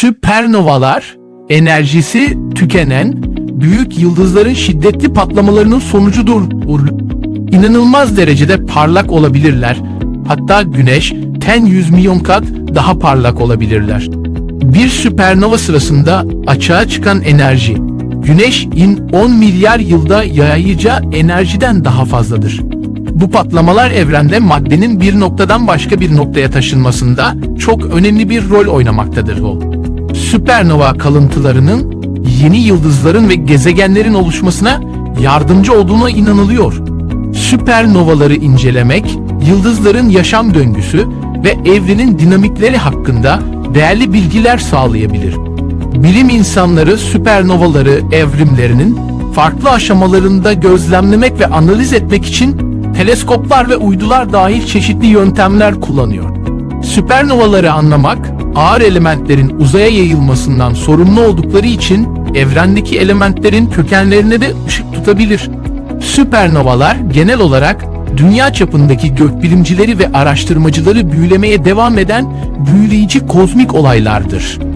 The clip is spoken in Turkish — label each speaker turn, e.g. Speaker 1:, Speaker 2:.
Speaker 1: Süpernovalar enerjisi tükenen büyük yıldızların şiddetli patlamalarının sonucudur. İnanılmaz derecede parlak olabilirler. Hatta güneş 10 100 milyon kat daha parlak olabilirler. Bir süpernova sırasında açığa çıkan enerji, güneş in 10 milyar yılda yayacağı enerjiden daha fazladır. Bu patlamalar evrende maddenin bir noktadan başka bir noktaya taşınmasında çok önemli bir rol oynamaktadır. Süpernova kalıntılarının yeni yıldızların ve gezegenlerin oluşmasına yardımcı olduğuna inanılıyor. Süpernovaları incelemek, yıldızların yaşam döngüsü ve evrenin dinamikleri hakkında değerli bilgiler sağlayabilir. Bilim insanları süpernovaları evrimlerinin farklı aşamalarında gözlemlemek ve analiz etmek için teleskoplar ve uydular dahil çeşitli yöntemler kullanıyor. Süpernovaları anlamak, ağır elementlerin uzaya yayılmasından sorumlu oldukları için evrendeki elementlerin kökenlerine de ışık tutabilir. Süpernovalar genel olarak dünya çapındaki gökbilimcileri ve araştırmacıları büyülemeye devam eden büyüleyici kozmik olaylardır.